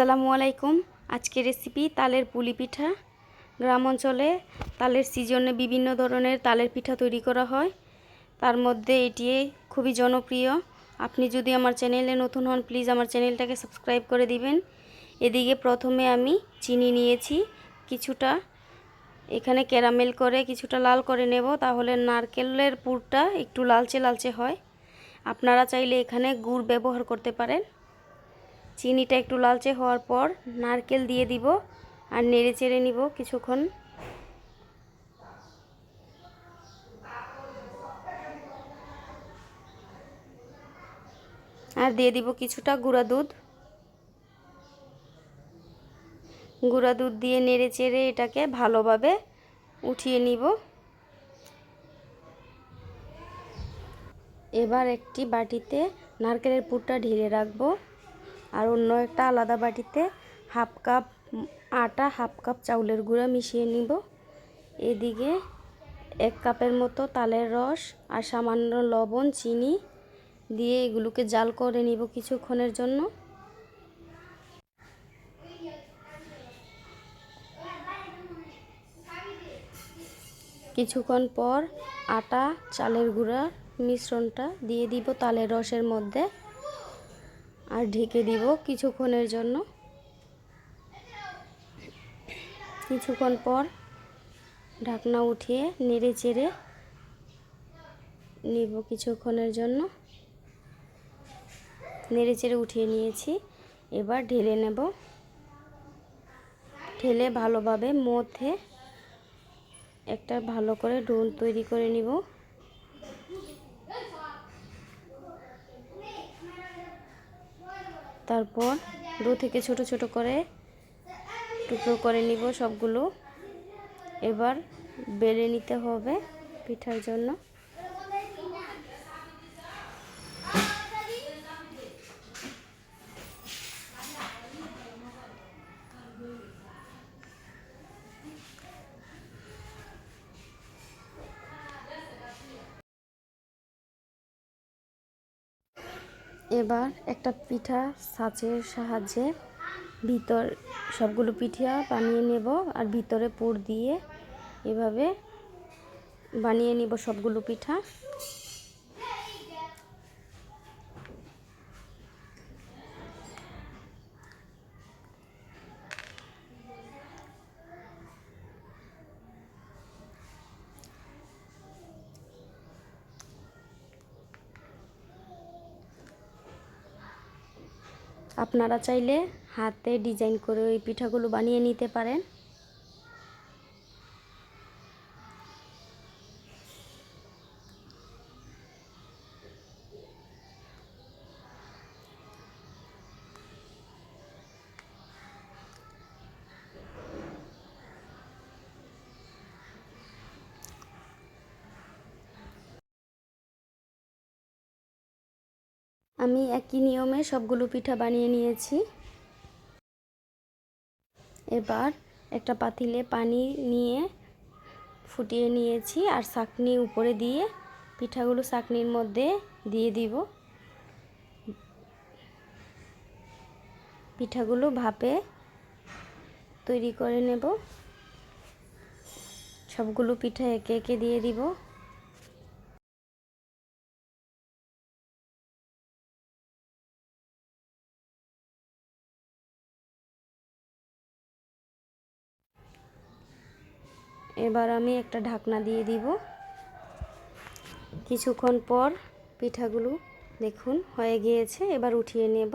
আসসালামু আলাইকুম। আজকের রেসিপি তালের পুলি পিঠা। গ্রাম অঞ্চলে তালের সিজনে বিভিন্ন ধরনের তালের পিঠা তৈরি করা হয়। তার মধ্যে এটি খুবই জনপ্রিয়। আপনি যদি আমার চ্যানেলে নতুন হন প্লিজ আমার চ্যানেলটাকে সাবস্ক্রাইব করে দিবেন। এদিকে প্রথমে আমি চিনি নিয়েছি, কিছুটা। এখানে ক্যারামেল করে কিছুটা লাল করে নেব, তাহলে নারকেলের পুরটা একটু লালচে লালচে হয়। আপনারা চাইলে এখানে গুড় ব্যবহার করতে পারেন। চিনিটা একটু লালচে হওয়ার পর নারকেল দিয়ে দিব আর নেড়ে চেড়ে নিব কিছুক্ষণ। আর দিয়ে দিব কিছুটা গুঁড়া দুধ। গুঁড়া দুধ দিয়ে নেড়ে চেড়ে এটাকে ভালোভাবে উঠিয়ে নিব। এবার একটি বাটিতে নারকেলের পুরটা ঢেলে রাখব। আর অন্য একটা আলাদা বাটিতে হাফ কাপ আটা, হাফ কাপ চাউলের গুঁড়া মিশিয়ে নিব। এদিকে এক কাপের মতো তালের রস আর সামান্য লবণ, চিনি দিয়ে এগুলোকে জাল করে নিব কিছুক্ষণের জন্য। কিছুক্ষণ পর আটা, চালের গুঁড়া মিশ্রণটা দিয়ে দিব তালের রসের মধ্যে। আর ঢেকে দিব কিছুক্ষণের জন্য। কিছুক্ষণ পর ঢাকনা উঠিয়ে নেড়ে চেড়ে নিব কিছুক্ষণের জন্য। নেড়ে চেড়ে উঠিয়ে নিয়েছি, এবার ঢেলে নেব। ঢেলে ভালোভাবে মধ্যে একটা ভালো করে ডোন তৈরি করে নিব। তারপর দু থেকে ছোট ছোট করে টুকরো করে নিব সবগুলো। এবার বেলে নিতে হবে পিঠার জন্য। এবার একটা পিঠা ছাঁচের সাহায্যে ভিতর সবগুলো পিঠা বানিয়ে নেব আর ভিতরে পুর দিয়ে এভাবে বানিয়ে নেব সবগুলো পিঠা। আপনারা চাইলে হাতে ডিজাইন করে ওই পিঠাগুলো বানিয়ে নিতে পারেন। আমি একই নিয়মে সবগুলো পিঠা বানিয়ে নিয়েছি। এবার একটা পাতিলে পানি নিয়ে ফুটিয়ে নিয়েছি আর চাকনি উপরে দিয়ে পিঠাগুলো চাকনির মধ্যে দিয়ে দিব। পিঠাগুলো ভাপে তৈরি করে নেব। সবগুলো পিঠা একে একে দিয়ে দিব। এবার আমি একটা ঢাকনা দিয়ে দিব। কিছুক্ষণ পর পিঠাগুলো দেখুন হয়ে গিয়েছে, এবার উঠিয়ে নেব।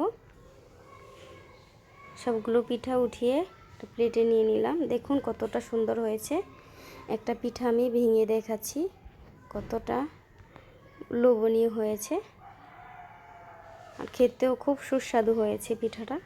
সবগুলো পিঠা উঠিয়ে একটা প্লেটে নিয়ে নিলাম। দেখুন কতটা সুন্দর হয়েছে। একটা পিঠা আমি ভেঙে দেখাচ্ছি, কতটা লোভনীয় হয়েছে। আর খেতেও খুব সুস্বাদু হয়েছে পিঠাটা।